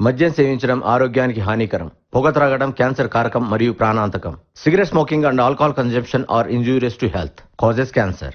మద్యం సేవించడం ఆరోగ్యానికి హానికరం పొగ త్రాగడం క్యాన్సర్ కారకం మరియు ప్రాణాంతకం. Cigarette smoking and alcohol consumption are injurious to health. Causes cancer.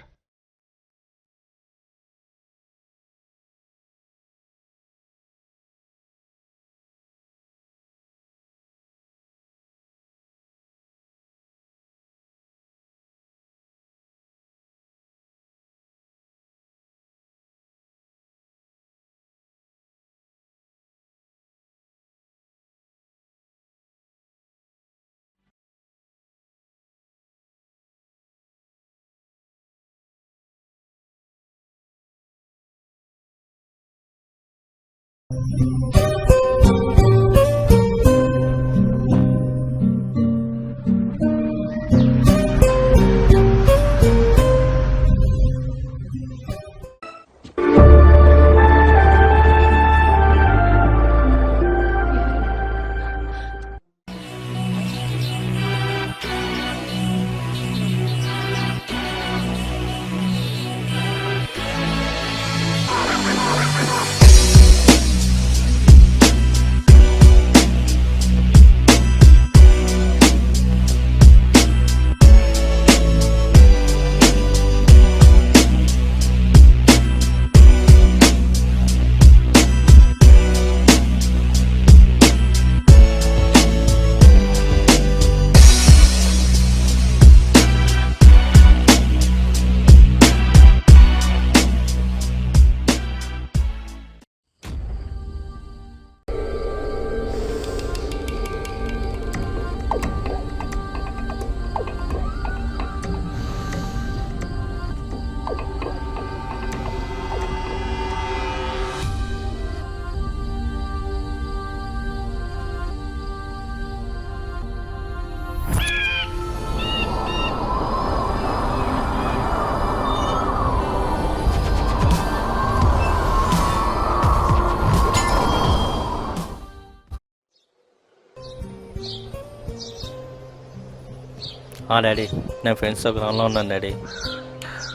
Daddy. నేను ఫ్రెండ్స్తో గ్రౌండ్లో ఉన్నాను డాడీ.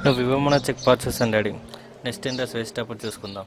నువ్వు ఇవ్వమన్నా చెక్ పాస్ చేశాను డాడీ. నెక్స్ట్ ఇంట్రెస్ట్ వేసేటప్పుడు చూసుకుందాం.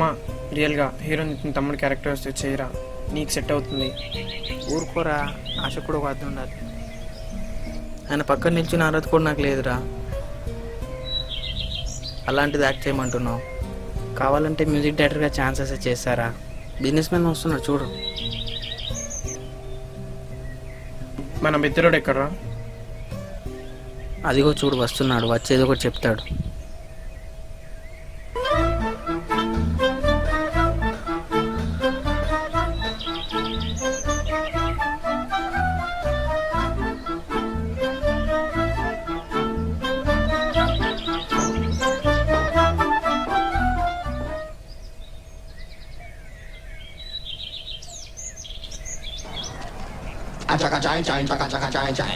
మామ రియల్గా హీరో నితిన్ తమ్ముడు క్యారెక్టర్ వస్తే చేయరా? నీకు సెట్ అవుతుంది. ఊరుకోరా ఆశ కూడా ఒక అర్థం ఉండాలి. ఆయన పక్కన నిల్చున్న అర్హత కూడా నాకు లేదురా. అలాంటిది యాక్ట్ చేయమంటున్నావు. కావాలంటే మ్యూజిక్ డైరెక్టర్గా ఛాన్సెస్ చేస్తారా బిజినెస్ మ్యాన్ వస్తున్నాడు చూడు. మన మిత్రుడు ఎక్కడరా? అదిగో చూడు వస్తున్నాడు వచ్చేది ఒకటి చెప్తాడు.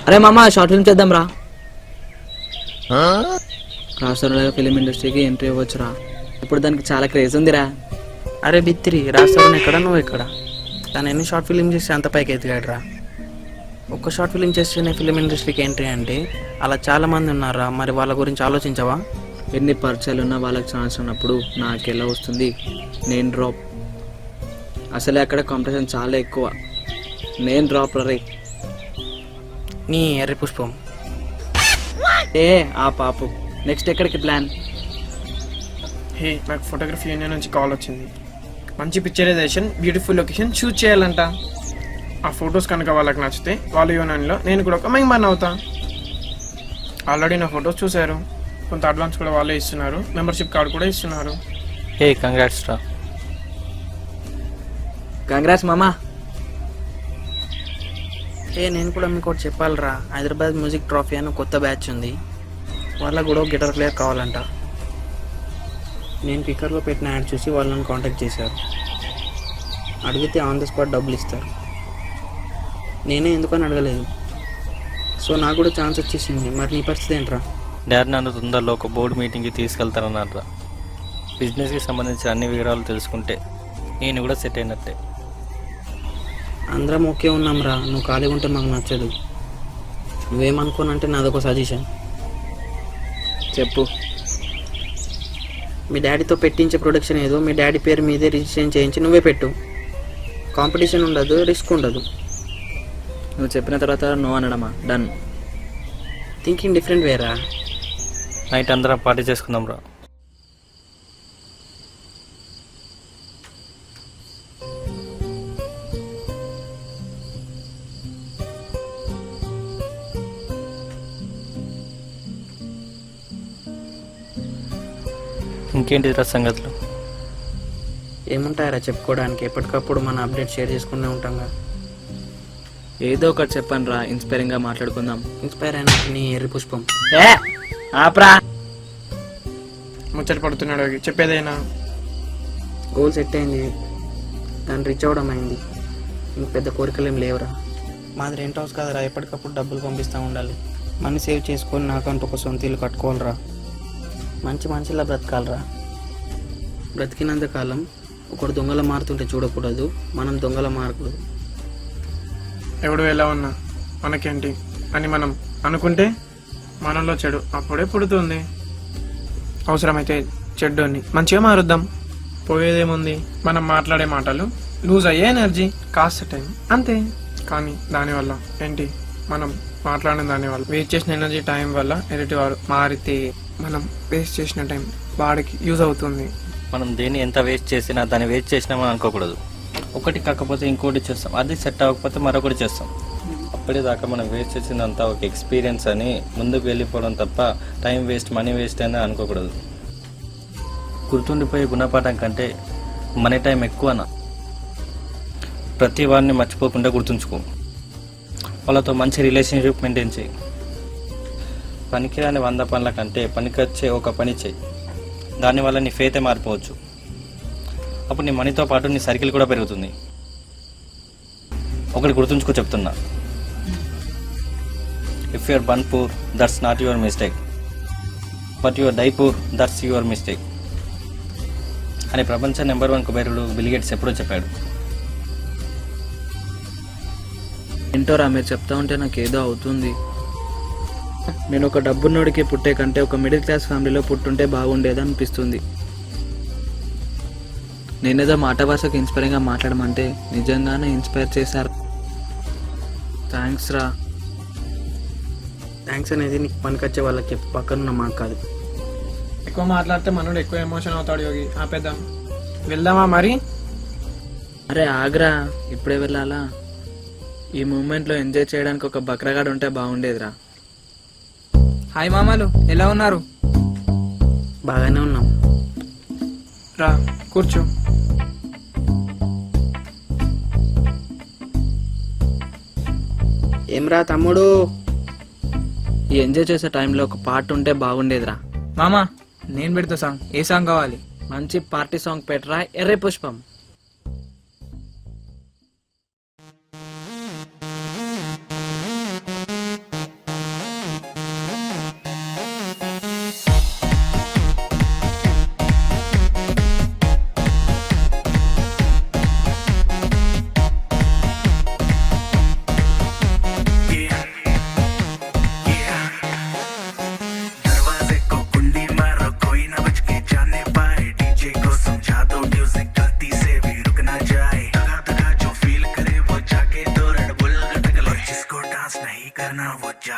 అరే మామ షార్ట్ ఫిల్మ్ చేద్దాం రా రాష్ట్రంలో ఫిలిం ఇండస్ట్రీకి ఎంట్రీ ఇవ్వచ్చురా ఇప్పుడు దానికి చాలా క్రేజ్ ఉందిరా అరే బిత్తిరి రాష్ట్రం ఎక్కడ నువ్వు ఎక్కడ తను ఎన్ని షార్ట్ ఫిలిం చేసి అంత పైకి ఎదిగాడు రా ఒక్క షార్ట్ ఫిలిం చేస్తేనే ఫిలిం ఇండస్ట్రీకి ఎంట్రీ అంటే అలా చాలా మంది ఉన్నారా మరి వాళ్ళ గురించి ఆలోచించవా ఎన్ని పరిచయాలు ఉన్నా వాళ్ళకి ఛాన్స్ ఉన్నప్పుడు నాకు ఎలా వస్తుంది నేను డ్రాప్ అసలే అక్కడ కాంపిటీషన్ చాలా ఎక్కువ నేను డ్రాప్ రే నీ ఎర్రి పుష్పం. ఏ ఆ పాపు. నెక్స్ట్ ఎక్కడికి ప్లాన్ హే నాకు ఫోటోగ్రఫీ యూనియన్ నుంచి కాల్ వచ్చింది. మంచి పిక్చరైజేషన్ బ్యూటిఫుల్ లొకేషన్ షూట్ చేయాలంట. ఆ ఫొటోస్ కనుక వాళ్ళకి నచ్చితే వాళ్ళ యూనియన్లో నేను కూడా ఒక మెంబర్ని అవుతా. ఆల్రెడీ నా ఫొటోస్ చూశారు. కొంత అడ్వాన్స్ కూడా వాళ్ళే ఇస్తున్నారు. మెంబర్షిప్ కార్డు కూడా ఇస్తున్నారు. ఏ కంగ్రాట్స్ రా. కంగ్రాట్స్ మామా. ఏ నేను కూడా మీకు ఒకటి చెప్పాలిరా. హైదరాబాద్ మ్యూజిక్ ట్రోఫీ అని కొత్త బ్యాచ్ ఉంది. వాళ్ళకు కూడా గిటార్ ప్లేయర్ కావాలంట. నేను పికర్లో పెట్టిన యాడ్ చూసి వాళ్ళని కాంటాక్ట్ చేశారు. అడిగితే ఆన్ ద స్పాట్ డబ్బులు ఇస్తారు. నేనే ఎందుకని అడగలేదు. సో నాకు కూడా ఛాన్స్ వచ్చేసింది. మరి నీ పరిస్థితి ఏంట్రా? డాడ్ నన్ను తొందరలో ఒక బోర్డు మీటింగ్కి తీసుకెళ్తానన్నారా బిజినెస్కి సంబంధించిన అన్ని వివరాలు తెలుసుకుంటే నేను కూడా సెట్ అయినట్టే. అందరం ఓకే ఉన్నాంరా. నువ్వు ఖాళీగా ఉంటే మాకు నచ్చదు. నువ్వేమనుకోనంటే నాదొక సజెషన్ చెప్పు. మీ డాడీతో పెట్టించే ప్రొడక్షన్ ఏదో మీ డాడీ పేరు మీదే రిజిస్ట్రేషన్ చేయించి నువ్వే పెట్టు. కాంపిటీషన్ ఉండదు రిస్క్ ఉండదు. నువ్వు చెప్పిన తర్వాత నువ్వు అనడమా? డన్ థింకింగ్ డిఫరెంట్ వేరా? నైట్ అందరం పార్టీ చేసుకుందాం రా. ఇంకేంటి రా సంగతులు? ఏముంటాయరా చెప్పుకోవడానికి? ఎప్పటికప్పుడు మన అప్డేట్ షేర్ చేసుకుంటూ ఉంటాంగా. ఏదో ఒకటి చెప్పండి రా ఇన్స్పైరింగ్గా మాట్లాడుకుందాం. ఇన్స్పైర్ అయిన నీ ఎర్రి పుష్పం. ఏ ఆప్రా. ముచ్చట పడుతున్నాడు. చెప్పేదైనా. గోల్ సెట్ అయింది. దాన్ని రీచ్ అవ్వడం అయింది. ఇంక పెద్ద కోరికలు ఏం లేవురా. మాది రెంట్ హౌస్ కదరా. ఎప్పటికప్పుడు డబ్బులు పంపిస్తూ ఉండాలి. మనీ సేవ్ చేసుకొని నాకంటూ ఒక సొంత ఇల్లు కట్టుకోవాలిరా. మంచి మనిషిలా బ్రతకాలరా. బ్రతికినంత కాలం ఒకడు దొంగల మారుతుంటే చూడకూడదు మనం దొంగల మారకూడదు. ఎవడు ఎలా ఉన్నా మనకేంటి అని మనం అనుకుంటే మనలో చెడు అప్పుడే పుడుతుంది. అవసరమైతే చెడ్డోని మంచిగా మారుద్దాం. పోయేదేముంది? మనం మాట్లాడే మాటలు లూజ్ అయ్యే ఎనర్జీ కాస్త టైం అంతే. కానీ దానివల్ల ఏంటి? మనం మాట్లాడిన దానివల్ల వేస్ట్ చేసిన ఎనర్జీ టైం వల్ల ఎదుటి వారు మారితే మనం వేస్ట్ చేసిన టైం వాడికి యూజ్ అవుతుంది. మనం దేన్ని ఎంత వేస్ట్ చేసినా దాన్ని వేస్ట్ చేసినామని అనుకోకూడదు. ఒకటి కాకపోతే ఇంకోటి చేస్తాం. అది సెట్ అవ్వకపోతే మరొకటి చేస్తాం. అప్పటిదాకా మనం వేస్ట్ చేసిందంతా ఒక ఎక్స్పీరియన్స్ అని ముందుకు వెళ్ళిపోవడం తప్ప టైం వేస్ట్ మనీ వేస్ట్ అని అనుకోకూడదు. గుర్తుండిపోయే గుణపాఠం కంటే మనీ టైం ఎక్కువనా ప్రతి వారిని మర్చిపోకుండా గుర్తుంచుకో. వాళ్ళతో మంచి రిలేషన్షిప్ మెయింటైన్ చేయి. పనికిరాని వంద పనుల కంటే పనికొచ్చే ఒక పని చేయి. దానివల్ల నీ ఫేతే మారిపోవచ్చు. అప్పుడు నీ మనీతో పాటు నీ సర్కిల్ కూడా పెరుగుతుంది. ఒకటి గుర్తుంచుకో చెప్తున్నా. If your born poor that's not your mistake but your die poor that's your mistake అని ప్రపంచ నెంబర్ వన్ కుబేరుడు బిలిగేట్స్ ఎప్పుడో చెప్పాడు. ఏంటోరా మీరు చెప్తా ఉంటే నాకు ఏదో అవుతుంది. నేను ఒక డబ్బున్నోడికి పుట్టే కంటే ఒక మిడిల్ క్లాస్ ఫ్యామిలీలో పుట్టుంటే బాగుండేది అనిపిస్తుంది నేనేదో మాట భాషకు ఇన్స్పైరింగ్గా మాట్లాడమంటే నిజంగానే ఇన్స్పైర్ చేశారు. థ్యాంక్స్ రా. థ్యాంక్స్ అనేది నీకు పనికొచ్చే వాళ్ళకి చెప్పు పక్కనున్న మాకు కాదు. ఎక్కువ మాట్లాడితే మనోడు ఎక్కువ ఎమోషన్ అవుతాడు యోగి. ఆపేద్దాం. వెళ్దామా మరి? అరే ఆగ్రా ఇప్పుడే వెళ్ళాలా? ఈ మూమెంట్లో ఎంజాయ్ చేయడానికి ఒక బక్రగాడు ఉంటే బాగుండేదిరా. హాయ్ మామలు ఎలా ఉన్నారు? బాగానే ఉన్నాం. రా కూర్చో. ఏమ్రా తమ్ముడు? ఈ ఎంజాయ్ చేసే టైంలో ఒక పాట ఉంటే బాగుండేదిరా. మామా నేను పెడతా సాంగ్. ఏ సాంగ్ కావాలి? మంచి పార్టీ సాంగ్ పెట్టరా ఎర్రే పుష్పం.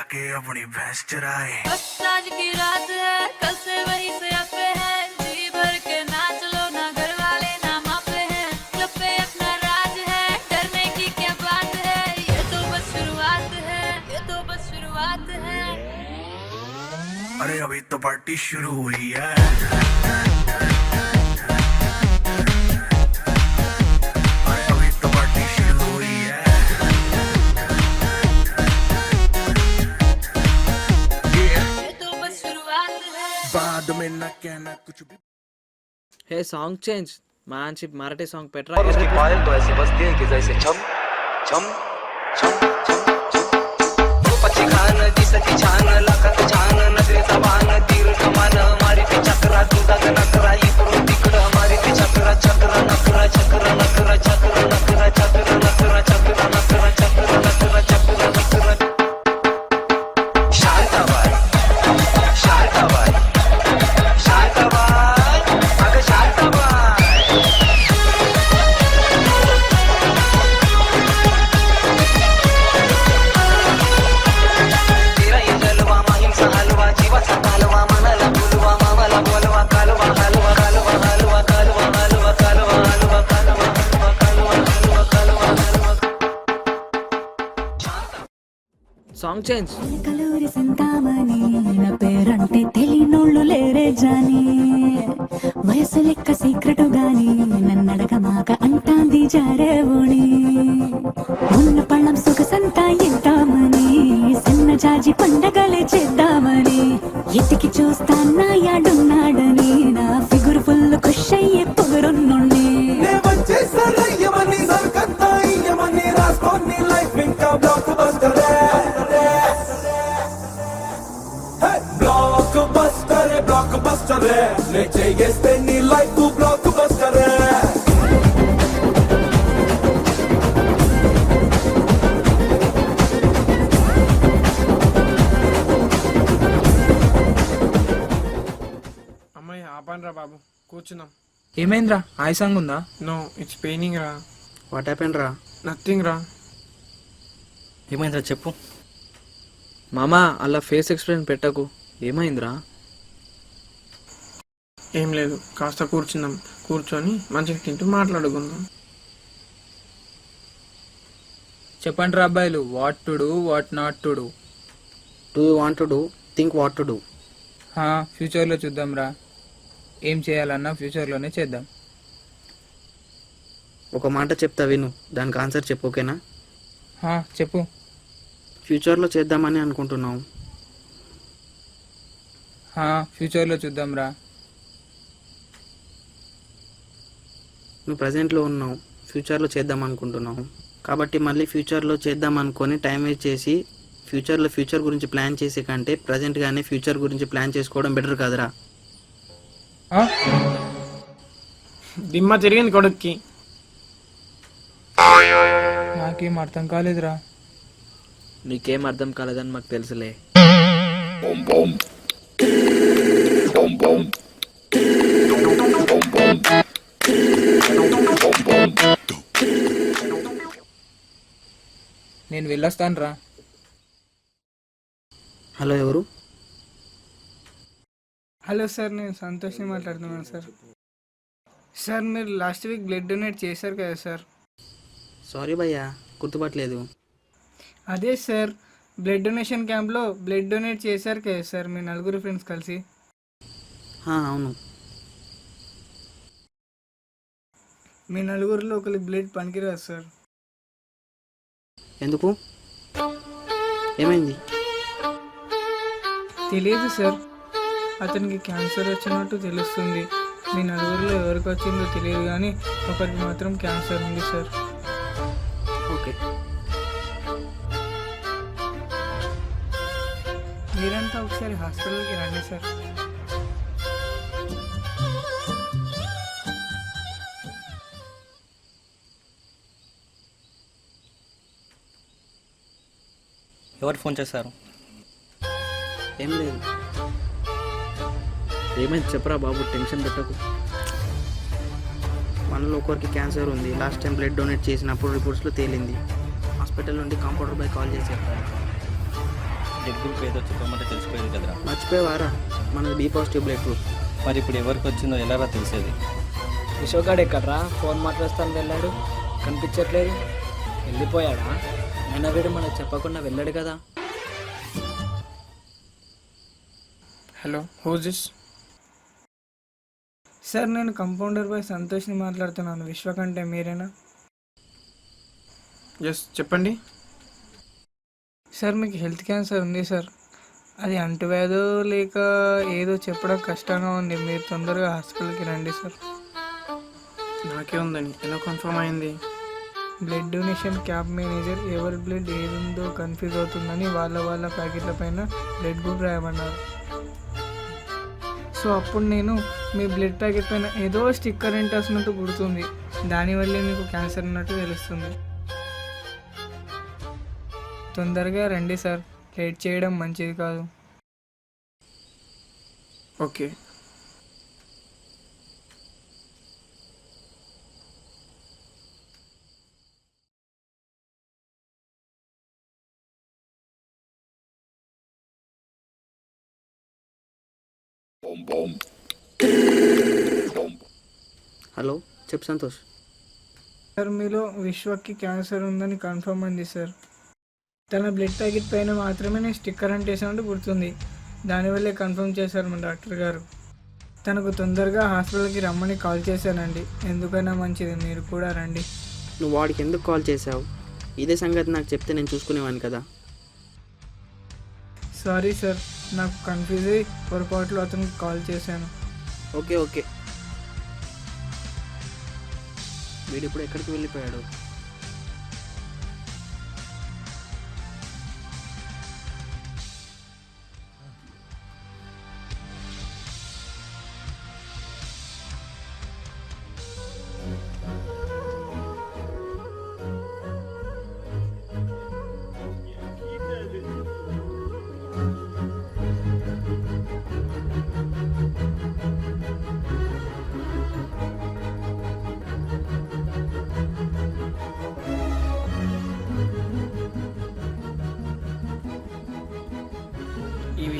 जाके अपनी भैंस चराए। आज की रात है कल से वही से अपे है। जी भर के ना चलो ना घर वाले ना मापे हैं। क्लब पे अपना राज है डरने की क्या बात है? ये तो बस शुरुआत है ये तो बस शुरुआत है। अरे अभी तो पार्टी शुरू हुई है। हे सॉन्ग चेंज मानसिप मराठी सॉन्ग पेट्रा और पायल तो ऐसे बसती है कि जैसे छम छम छम चक्रा चक्रा चक्रा चक्रा సాంగ్ చేంజ్ కలూరి సంతామని నా పేరంటే తెలియనోళ్ళు లేరే జాని. వయసు లెక్క సీక్రెట్ గాని నన్నడగ మాక అంటాంది జారేవుని ఉన్న పళ్ళం సొగసంతా ఎంతామని సన్న జాజి పండగలే చేద్దామని. ఎతికి చూస్తాన్నా బ్లాక్ బస్టర్ బ్లాక్ బస్టర్ నే చేస్తే నీ లైఫ్ బ్లాక్ బస్టర్ అమ్మాయి ఆపండ్రా బాబు. కూర్చుందాం ఏమైందిరా? హాయ్ సాంగ్ ఉందా నో ఇట్స్ పెయినింగ్ రా. వాట్ హ్యాపెన్ రా? నథింగ్ రా. ఏమైందిరా చెప్పు. మామా అలా ఫేస్ ఎక్స్ప్రెషన్ పెట్టకు. ఏమైందిరా? ఏం లేదు కాస్త కూర్చుందాం. కూర్చొని మంచిగా తింటూ మాట్లాడుకుందాం. చెప్పండి రా అబ్బాయిలు what to do what not to do do you want to do think what to do ఫ్యూచర్లో చూద్దాం రా. ఏం చేయాలన్నా ఫ్యూచర్లోనే చేద్దాం. ఒక మాట చెప్తా విను. దానికి ఆన్సర్ చెప్పు ఓకేనా? హా, చెప్పు. ఫ్యూచర్లో చేద్దామని అనుకుంటున్నావు. హా, ఫ్యూచర్లో చూద్దాం రా నువ్వు ప్రజెంట్లో ఉన్నావు ఫ్యూచర్లో చేద్దాం అనుకుంటున్నావు. కాబట్టి మళ్ళీ ఫ్యూచర్లో చేద్దాం అనుకొని టైం వేస్ట్ చేసి ఫ్యూచర్లో ఫ్యూచర్ గురించి ప్లాన్ చేసే కంటే ప్రజెంట్గానే ఫ్యూచర్ గురించి ప్లాన్ చేసుకోవడం బెటర్ కాదురా? దిమ్మ తిరిగింది కొడుక్కి. నాకేం అర్థం కాలేదురా. నీకేం అర్థం కాలేదని మాకు తెలుసులే. నేను వెళ్ళొస్తాను రా హలో ఎవరు? హలో సార్ నేను సంతోష్ని మాట్లాడుతున్నాను సార్. సార్ మీరు లాస్ట్ వీక్ బ్లడ్ డొనేట్ చేశారు కదా సార్. సారీ భయ్యా గుర్తుపట్టలేదు. అదే సార్ బ్లడ్ డొనేషన్ క్యాంప్లో బ్లడ్ డొనేట్ చేశారు కదా సార్ మీ నలుగురు ఫ్రెండ్స్ కలిసి. అవును. మీ నలుగురిలో ఒకరి బ్లడ్ పనికిరాదు సార్. ఎందుకు? ఏమైంది? తెలియదు సార్. అతనికి క్యాన్సర్ వచ్చినట్టు తెలుస్తుంది. మీ నలుగురిలో ఎవరికి వచ్చిందో తెలియదు కానీ ఒకరికి మాత్రం క్యాన్సర్ ఉంది సార్. ఓకే. మీరంతా ఒకసారి హాస్పిటల్కి రండి సార్. ఎవరు ఫోన్ చేశారు? ఏం లేదు. ఏమైంది చెప్పరా బాబు టెన్షన్ పెట్టకు. మనలో ఒకరికి క్యాన్సర్ ఉంది. లాస్ట్ టైం బ్లడ్ డొనేట్ చేసినప్పుడు రిపోర్ట్స్లో తేలింది. హాస్పిటల్ నుండి కంప్యూటర్ బై కాల్ చేశారు. బ్లడ్ గ్రూప్ ఏదో చెప్పమంటే తెలిసిపోయింది కదరా. మర్చిపోయావారా? మనది బీ పాజిటివ్ బ్లడ్ గ్రూప్. మరి ఇప్పుడు ఎవరికి వచ్చిందో ఎలా తెలిసేది? విశ్వగాడు ఎక్కడ్రా? ఫోన్ మాట్లాడుతాను వెళ్ళాడు. కనిపించట్లేదు. వెళ్ళిపోయాడా? అయినా వీడు మనకు చెప్పకుండా వెళ్ళాడు కదా. హలో హూజ్ దిస్ సార్ నేను కంపౌండర్ బై సంతోష్ని మాట్లాడుతున్నాను. విశ్వ కంటే మీరేనా? ఎస్ చెప్పండి. సార్ మీకు హెల్త్ క్యాన్సర్ ఉంది సార్. అది అంటువ్యాధో లేక ఏదో చెప్పడం కష్టంగా ఉంది. మీరు తొందరగా హాస్పిటల్కి రండి సార్. నాకే ఉందని ఎలా కన్ఫర్మ్ అయింది. బ్లడ్ డొనేషన్ క్యాంప్ మేనేజర్ ఎవరి బ్లడ్ ఏది ఉందో కన్ఫ్యూజ్ అవుతుందని వాళ్ళ వాళ్ళ ప్యాకెట్ల పైన బ్లడ్ గ్రూప్ రాయమన్నారు. సో అప్పుడు నేను మీ బ్లడ్ ప్యాకెట్ పైన ఏదో స్టిక్కర్ ఎంటేసినట్టు గుర్తుంది దానివల్లే మీకు క్యాన్సర్ ఉన్నట్టు తెలుస్తుంది. తొందరగా రండి సార్. లేట్ చేయడం మంచిది కాదు. ఓకే. హలో చెప్పు సంతోష్. సార్ మీలో విశ్వకి క్యాన్సర్ ఉందని కన్ఫర్మ్ అయింది సార్. తన బ్లడ్ ప్యాకెట్ పైన మాత్రమే నేను స్టిక్కర్ అంటేసినట్టు గుర్తుంది దానివల్లే కన్ఫర్మ్ చేశారు మన డాక్టర్ గారు. తనకు తొందరగా హాస్పిటల్కి రమ్మని కాల్ చేశానండి. ఎందుకైనా మంచిది మీరు కూడా రండి. నువ్వు వాడికి ఎందుకు కాల్ చేసావు ఇదే సంగతి నాకు చెప్తే నేను చూసుకునేవాడిని కదా? సారీ సార్ నాకు కన్ఫ్యూజ్ అయ్యి పొరపాట్లు అతనికి కాల్ చేశాను. Okay okay. వీడు ఇప్పుడు ఎక్కడికి వెళ్ళిపోయాడు?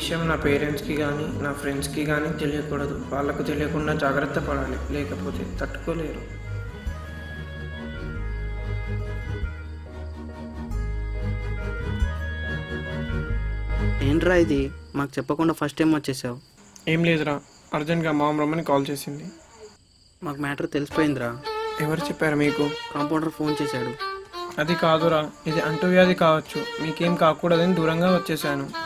విషయం నా పేరెంట్స్కి కానీ నా ఫ్రెండ్స్కి కానీ తెలియకూడదు. వాళ్ళకు తెలియకుండా జాగ్రత్త పడాలి. లేకపోతే తట్టుకోలేరు. ఏంట్రా ఇది? మాకు చెప్పకుండా ఫస్ట్ టైం వచ్చేసావు. ఏం లేదురా. అర్జెంట్గా మామ్ రమ్మని కాల్ చేసింది. మాకు మ్యాటర్ తెలిసిపోయిందిరా. ఎవరు చెప్పారు మీకు? కాంపౌండర్ ఫోన్ చేశాడు. అది కాదురా. ఇది అంటువ్యాధి కావచ్చు. మీకేం కాకూడదని దూరంగా వచ్చేసాను.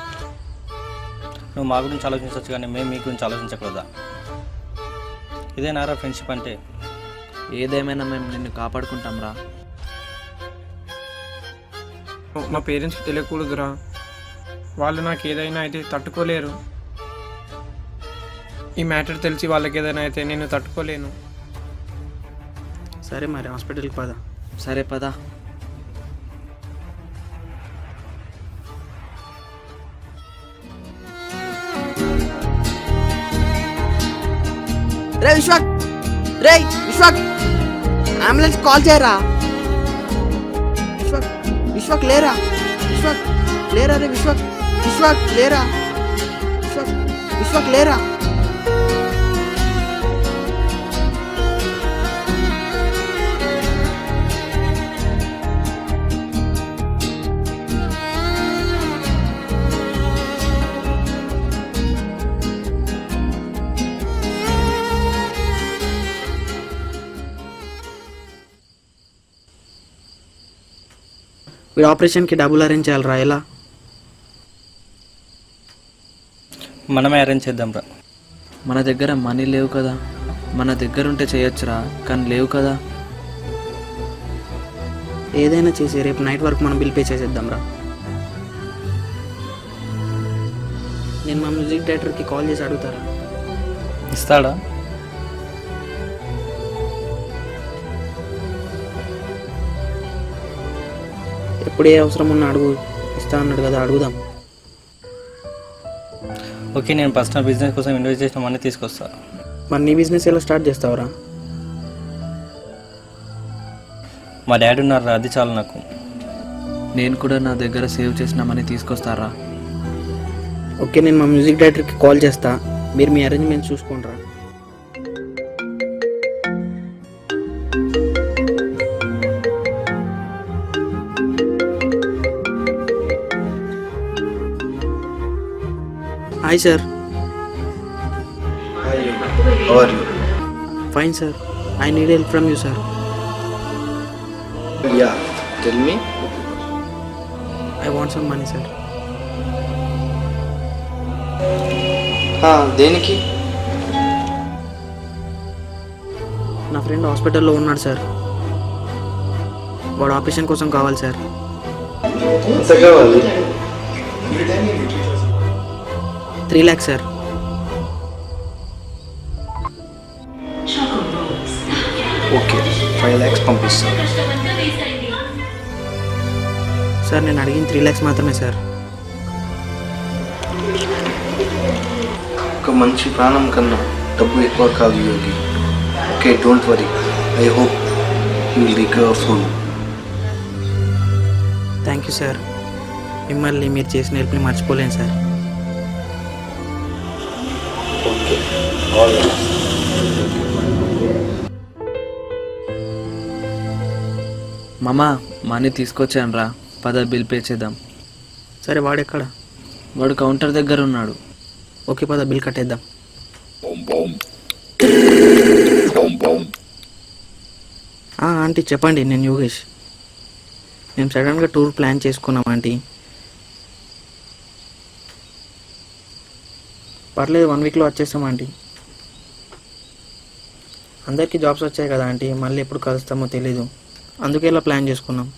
నువ్వు మా గురించి ఆలోచించవచ్చు కానీ మేము మీ గురించి ఆలోచించకూడదా? ఇదే నారా ఫ్రెండ్షిప్ అంటే? ఏదేమైనా మేము నిన్ను కాపాడుకుంటాం రా. మా పేరెంట్స్కి తెలియకూడదురా. వాళ్ళు నాకు ఏదైనా అయితే తట్టుకోలేరు. ఈ మ్యాటర్ తెలిసి వాళ్ళకి ఏదైనా అయితే నేను తట్టుకోలేను. సరే మరి హాస్పిటల్కి పద. సరే పదా. రే విశ్వాక్. రే విశ్వాక్. అంబులెన్స్ కాల్ చేయరా? విశ్వాక్ విశ్వాక్ లేరా? విశ్వాక్ లేరా రే విశ్వాక్? విశ్వాక్ లేరా? విశ్వాక్ విశ్వాక్ లేరా? వీడు ఆపరేషన్కి డబ్బులు అరేంజ్ చేయాలరా ఎలా? మనమే అరేంజ్ చేద్దాం రా. మన దగ్గర మనీ లేవు కదా. మన దగ్గర ఉంటే చేయొచ్చురా కానీ లేవు కదా. ఏదైనా చేసి రేపు నైట్ వరకు మనం బిల్ పే చేసేద్దాం రా. నేను మా మ్యూజిక్ డైరెక్టర్కి కాల్ చేసి అడుగుతారా? ఇస్తాడా? ఎప్పుడు ఏ అవసరం ఉన్నా అడుగు ఇస్తా అన్నాడు కదా అడుగుదాం. ఓకే నేను పర్సనల్ బిజినెస్ కోసం ఇన్వెస్ట్ చేసిన మనీ తీసుకొస్తా. మరి నీ బిజినెస్ ఎలా స్టార్ట్ చేస్తావురా? మా డాడీ ఉన్నారు అది చాలు నాకు. నేను కూడా నా దగ్గర సేవ్ చేసిన మనీ తీసుకొస్తారా? ఓకే నేను మా మ్యూజిక్ డైరెక్టర్కి కాల్ చేస్తా. మీరు మీ అరేంజ్మెంట్ చూసుకోండి hi sir fine sir I need help from you sir Yeah, tell me. I want some money sir దేనికి? నా ఫ్రెండ్ హాస్పిటల్లో ఉన్నాడు సార్ వాడు ఆపరేషన్ కోసం కావాలి sir three lakhs sir. Okay five lakhs పంపిస్తాను సార్ నేను అడిగిన త్రీ ల్యాక్స్ మాత్రమే సార్. ఒక మంచి ప్రాణం కన్నా డబ్బు ఎక్కువ కాదు Yogi. Okay don't worry. I hope you will recover full thank you sir. మిమ్మల్ని మీరు చేసిన హెల్ప్ని మర్చిపోలేను సార్. ఆల్ మామా మనీ తీసుకొచ్చాను రా పద బిల్ పే చేద్దాం. సరే వాడెక్కడ? వాడు కౌంటర్ దగ్గర ఉన్నాడు. ఓకే పద బిల్ కట్టేద్దాం. ఆంటీ చెప్పండి నేను యోగేష్. మేము సడన్గా టూర్ ప్లాన్ చేసుకున్నాం ఆంటీ. పర్లేదు వన్ వీక్లో వచ్చేస్తాం ఆంటీ. అందరికీ జాబ్స్ వచ్చాయి కదా ఆంటీ మళ్ళీ ఎప్పుడు కలుస్తామో తెలీదు. అందుకే ఇలా ప్లాన్ చేసుకున్నాం.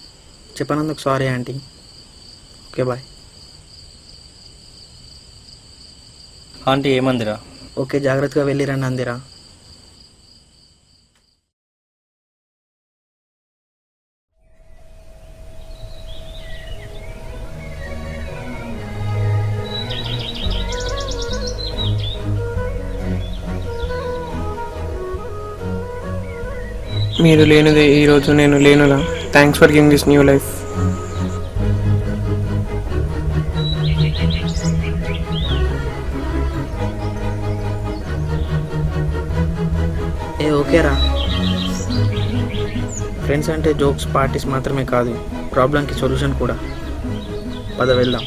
చెప్పనందుకు sorry aunty. Okay bye. Aunty ఏమందిరా okay జాగ్రత్తగా వెళ్ళిరండి అందిరా మీరు లేనిదే ఈరోజు నేను లేనులా. Thanks for giving this new life ఏ ఓకేరా. ఫ్రెండ్స్ అంటే జోక్స్ పార్టీస్ మాత్రమే కాదు. ప్రాబ్లంకి సొల్యూషన్ కూడా. పద వెళ్దాం.